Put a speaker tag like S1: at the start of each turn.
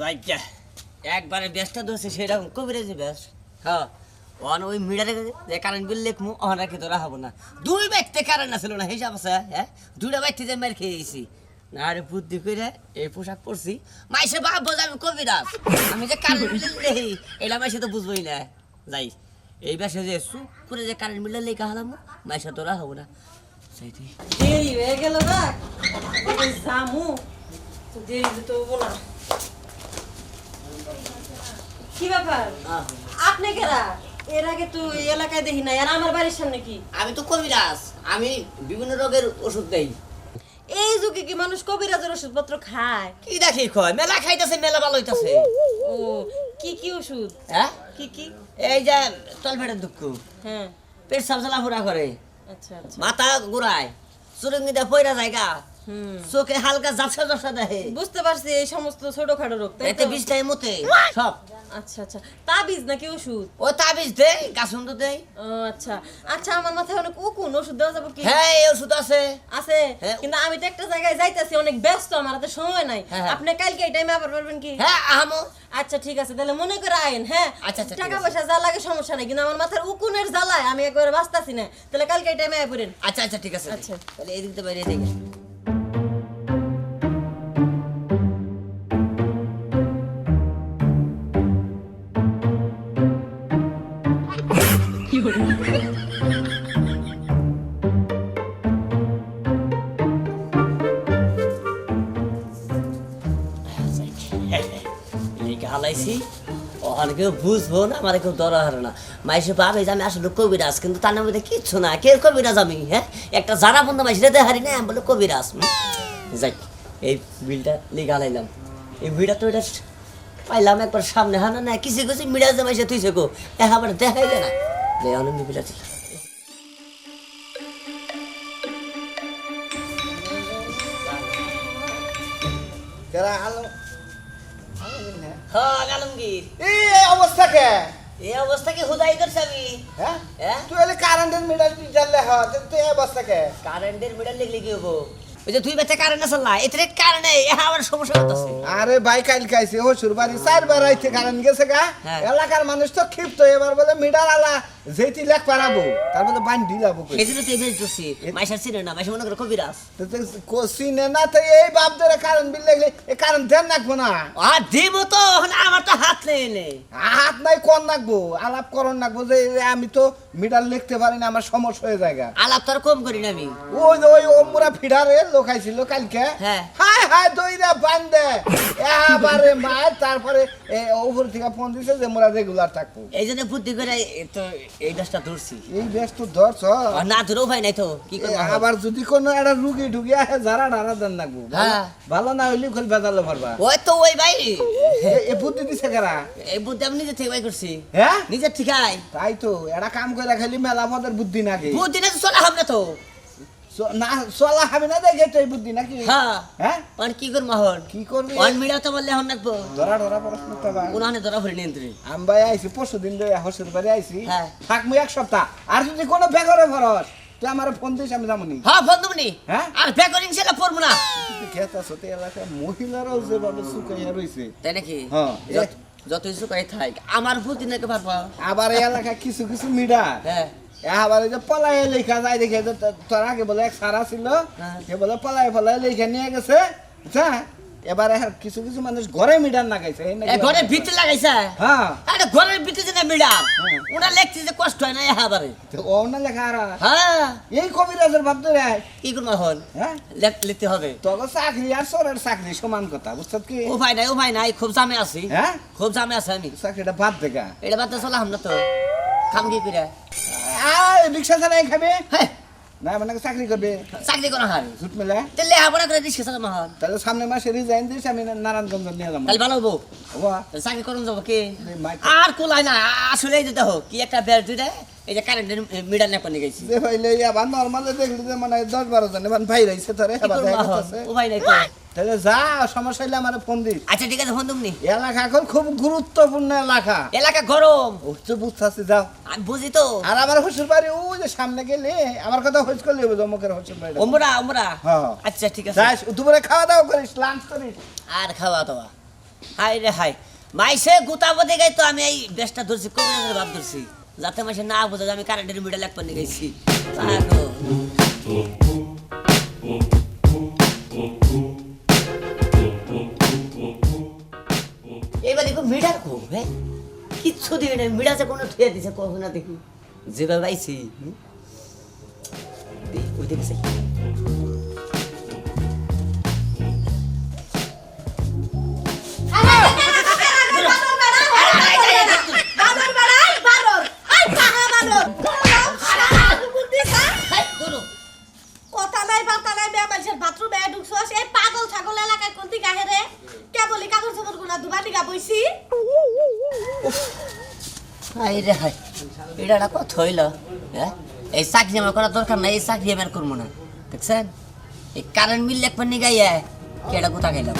S1: রাইজা একবারে ব্যস্ত ধরছে, সেরকম কবিরাজি ব্যাস হ্যাঁ অন ওই মিডারে যে কারেন্ট বিল লেখমু অন রাখি হব না। দুই ব্যক্তি কারেন্ট আসলো না, হিসাব আছে হ্যাঁ? দুইটা ব্যক্তি যে মেরে খেয়ে গেছি। না, আরে বুদ্ধি করে এই পোশাক পরছি। মাইসে বাপ বোঝা আমি কবিরাজ। আমি যে কারেন্ট বিল নেই এটা মাইসে তো বুঝবোই না। যাই, এই বেশে যে চুপ করে যে কারেন্ট বিল লেখা হলাম, মাইসে তোরা হব না।
S2: দেরি হয়ে গেল না? জামু তো দেরি তো না। কি ব্যাপার? আপনি কেরা? এর আগে তো এলাকায় দেখি না আর আমার বাড়ির সামনে কি?
S1: আমি তো কবিরাজ আমি বিভিন্ন রোগের ওষুধ দেই।
S2: এই যুগে কি মানুষ কবিরাজের ওষুধপত্র খায়?
S1: কি দেখি কয়? মেলা খাইতেছে মেলা ভালো হইতাছে।
S2: ও কি কি ওষুধ?
S1: হ্যাঁ?
S2: কি কি?
S1: এই যে তলপেটের দুঃখ।
S2: হ্যাঁ।
S1: পেট সাবসালা ফুরা করে।
S2: আচ্ছা আচ্ছা।
S1: মাথা ঘুরায়। চুরঙ্গিতে পয়রা জায়গা।
S2: হুম।
S1: চোখে হালকা ঝাপসা ঝাপসা দেখে
S2: বুঝতে পারছি এই সমস্ত ছোটখাটো রোগ
S1: এতে? বিষটাই মতে। সব।
S2: আচ্ছা আচ্ছা। তাবিজ নাকি ওষুধ?
S1: ও তাবিজ গাছন তো দেয়
S2: ও, আচ্ছা। আচ্ছা আমার মাথায় অনেক উকুন ওষুধ দেওয়া যাবে কি?
S1: হ্যাঁ এই ওষুধ আছে।
S2: আছে?
S1: হ্যাঁ।
S2: কিন্তু আমি তো একটা জায়গায় যাইতাছি অনেক ব্যস্ত আমার হাতে সময় নাই।
S1: হ্যাঁ, হ্যাঁ।
S2: আপনি কালকে এই টাইমে আবার পারবেন কি?
S1: হ্যাঁ আহামো।
S2: আচ্ছা ঠিক আছে তাহলে মনে করে আইন হ্যাঁ?
S1: আচ্ছা, আচ্ছা,
S2: টাকা পয়সা যা লাগে সমস্যা নাই কিন্তু আমার মাথার উকুনের জ্বালায় আমি একবারে বাঁচতাছি না। তাহলে কালকে এই টাইমে আই পড়েন।
S1: আচ্ছা আচ্ছা ঠিক আছে।
S2: আচ্ছা।
S1: তাহলে এদিক তো বাইরে দেখে হালাইছি ওখানে বুঝব না, আমার কেউ দরকার না। মাইসে পাবে যে আমি আসলে কবিরাজ, কিন্তু তার নামে কিচ্ছু না। কে কবিরাজ আমি হ্যাঁ? একটা জানা বন্ধু মাইসে দেখারি না আমি বলে কবিরাজ। যাই, এই বিলটা লিখে হালাইলাম এই বিলটা তো এটা পাইলাম একবার সামনে হানা না কিছু কিছু যে মাইসে তুই গো, এ আবার দেখাই না। অনেক বিলটা
S3: কেরা আলো
S1: হ্যাঁ আলমগীর
S3: এই অবস্থা কে?
S1: এই অবস্থা কি হুদাই করছ আমি
S3: হ্যাঁ তুই এলে কারেন্টের মিটার জানলে হয় তুই এই অবস্থা কে?
S1: কারেন্টের মিটার লিখলে কি হব? ওই যে তুই বেচা কারেন্ট আসল না এতে কারেন্ট আমার সমস্যা হতেছে
S3: আরে ভাই কাল খাইছে হসুর বাড়ি চারবার আইতে কারেন্ট গেছে গা।
S1: হ্যাঁ।
S3: এলাকার মানুষ তো ক্ষিপ্ত এবার বলে মিডাল আলা যেটি লেখ পারাবো তার বলে বান।
S1: সেই জন্য তো বেশ করছি মাইশার চিনে না মাইশা মনে করে কবিরাজ।
S3: কোসিনে না তো এই বাপ ধরে কারেন্ট বিল লাগলে এই কারেন্ট ধ্যান রাখব না।
S1: আর দিব তো আমার তো হাত নেই নেই
S3: হাত নাই কোন রাখব। আলাপ করন রাখব যে আমি তো মিটার লিখতে পারি না আমার সমস্যা হয়ে যায়
S1: আলাপ তো আর কম করি না আমি।
S3: ওই ওই ওমরা ফিডারে লোকাইছিল কালকে।
S1: হ্যাঁ।
S3: হায় দইরা বান্ধে এবারে মায়ের তারপরে এ, থেকে ফোন দিছে যে মোরা রেগুলার থাকব।
S1: এই জন্য বুদ্ধি করে তো এই গাছটা ধরছি।
S3: এই ব্যস্ত ধরছ।
S1: না ধরেও ভাই নাই তো কি করব
S3: আবার যদি কোনো একটা রুগী ঢুকে আহে যারা নারা দেন লাগবো। ভালো না হইলে খোল
S1: ওই তো ওই ভাই।
S3: এ- বুদ্ধি দিছে কারা?
S1: এই বুদ্ধি আমি নিজে থেকে ভাই করছি।
S3: হ্যাঁ?
S1: নিজের ঠিকাই।
S3: তাই তো এটা কাম করে খালি মেলা পদের বুদ্ধি নাকি
S1: বুদ্ধি না চলা হবে না তো।
S3: না চলা হবে না দেখে তো বুদ্ধি নাকি?
S1: হ্যাঁ।
S3: হ্যাঁ?
S1: কি করব এখন?
S3: কি করবি?
S1: ওয়ান মিডিয়া তো বললে এখন রাখব।
S3: ধরা ধরা প্রশ্ন তো বা
S1: উনানে ধরা ভরে নিয়ন্ত্রী
S3: আমি ভাই আইছি পরশু দিন ধরে হসের বাড়ি আইছি।
S1: হ্যাঁ।
S3: থাকব এক সপ্তাহ। আর যদি কোনো বেগরে ভরস তুই আমার ফোন দিস আমি
S1: হ্যাঁ
S3: হ্যাঁ?
S1: আর পড়ব না।
S3: খেত মহিলারাও যেভাবে
S1: তাই নাকি?
S3: হ্যাঁ।
S1: যত- যতই সুখাই থাক আমার নাকি পারবা
S3: আবার এই এলাকায় কিছু কিছু মিডা।
S1: হ্যাঁ।
S3: আবার যে পলায় লেখা যায় দেখে তো- তোর আগে বলে এক সারা ছিল
S1: হ্যাঁ।
S3: সে বলে পলায় পলায় লেখা নিয়ে গেছে। এবার কিছু কিছু মানুষ ঘরে লাগাইছে
S1: ভিতরে লাগাইছে?
S3: হ্যাঁ।
S1: আরে ঘরের ভিতরে যে
S3: হ্যাঁ।
S1: লেখছে কষ্ট হয় না এবারে
S3: লেখা আর
S1: হ্যাঁ।
S3: এই কবিরাজের
S1: কি করব এখন?
S3: হ্যাঁ।
S1: লিখতে হবে।
S3: তোকে চাকরি আর সরের চাকরি সমান কথা বুঝছ কি?
S1: নাই নাই খুব জামে আছি।
S3: হ্যাঁ?
S1: খুব জামে আছে আমি।
S3: চাকরিটা বাদ দেখা
S1: এটা বাদ চলা হাম না তো। খাম কি করে?
S3: রিক্সা চালাই খাবে?
S1: হ্যাঁ।
S3: না মানে চাকরি করবে?
S1: চাকরি করা হয়
S3: ঝুট মেলে।
S1: তাহলে লেখাপড়া করে দিস কেসা হন
S3: তাহলে সামনে মাসে রিজাইন দিস আমি নারায়ণগঞ্জ নিয়ে যাব।
S1: তাহলে ভালো হব।
S3: হবা
S1: তাহলে চাকরি করুন যাব কি? আর কোলাই না আসলে এই হোক কি একটা বেড় দুইটা এই যে কারেন্টের মিটার নেপা নিয়ে গেছি।
S3: যে ভাইলে আবার নর্মালে দেখলি যে মানে দশ বারো জন এবার ভাই রয়েছে তোরে দেখা? যাচ্ছে।
S1: উপায় নাই তো।
S3: তাহলে যা সমস্যা হইলে আমার ফোন দিস।
S1: আচ্ছা ঠিক আছে ফোন তুমি
S3: এলাকা এখন খুব গুরুত্বপূর্ণ এলাকা।
S1: এলাকা গরম।
S3: ও তো যাও।
S1: আমি বুঝি তো।
S3: আর আমার শ্বশুর বাড়ি ওই যে সামনে গেলে আমার কথা হইচ করলে হবে জমকের শ্বশুর বাড়ি
S1: ওমরা ওমরা
S3: হ্যাঁ।
S1: আচ্ছা ঠিক আছে।
S3: যাস দুপুরে খাওয়া দাওয়া করিস লাঞ্চ করিস।
S1: আর খাওয়া দাওয়া। হাই রে হাই মাইসে গুতাবো দেখাই তো আমি এই বেশটা ধরছি কবিরাজের ভাব ধরছি। যাতে মাসে না বোঝা আমি কারেন্টের মিডল এক পানি গেছি। এবার দেখো মিডার কো হ্যাঁ? কিচ্ছু দিবি না মিডাতে কোনো ঠেয়ে দিছে, কখন দেখি। যেভাবে? দি- ওই দেখছি
S2: ঢুকছস এই পাগল ছাগল এলাকায় কোন দিকে আহে রে কে বলি কাগজ চাপড় গুনা দুবার দিকে বইছি
S1: হাই রে হাই এটা কথা হইল এই চাকরি আমার করার দরকার নাই, এই চাকরি আমি আর করব না। দেখছেন? এই কারেন্ট মিল এক পানি গাইয়া কেডা কোথা খাইলাম?